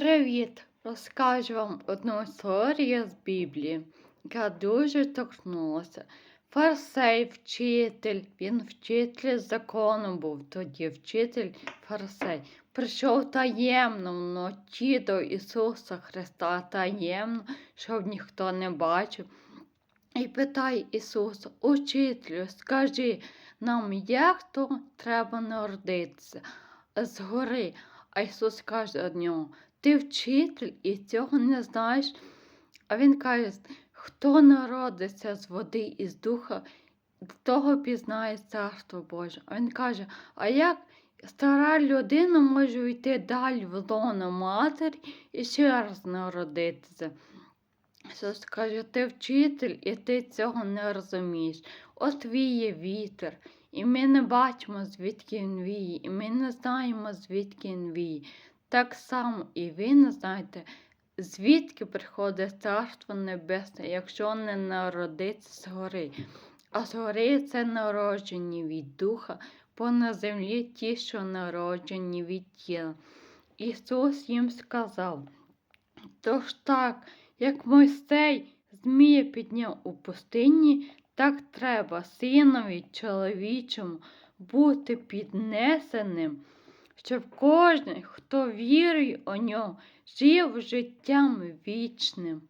Привіт! Розкажу вам одну історію з Біблії, яка дуже торкнулася. Фарсей, вчитель, він вчитель закону був тоді, вчитель Фарсей. Прийшов таємно вночі до Ісуса Христа, таємно, щоб ніхто не бачив. І питає Ісуса, учителю, скажи нам, як то треба народитися згори. А Ісус каже до нього, ти вчитель і цього не знаєш. А Він каже, хто народиться з води і з духа, того пізнає Царство Боже. А Він каже, а як стара людина може йти далі в лоно матері і ще раз народитися? Ісус каже, ти вчитель, і ти цього не розумієш. От віє вітер, і ми не бачимо, звідки він віє, і ми не знаємо, звідки він віє. Так само і ви не знаєте, звідки приходить Царство Небесне, якщо не народиться згори. А згори це народжені від духа, бо на землі ті, що народжені від тіла. Ісус їм сказав, тож так, як Мойсей змія підняв у пустині, так треба синові чоловічому бути піднесеним, щоб кожен, хто вірує у нього, жив життям вічним.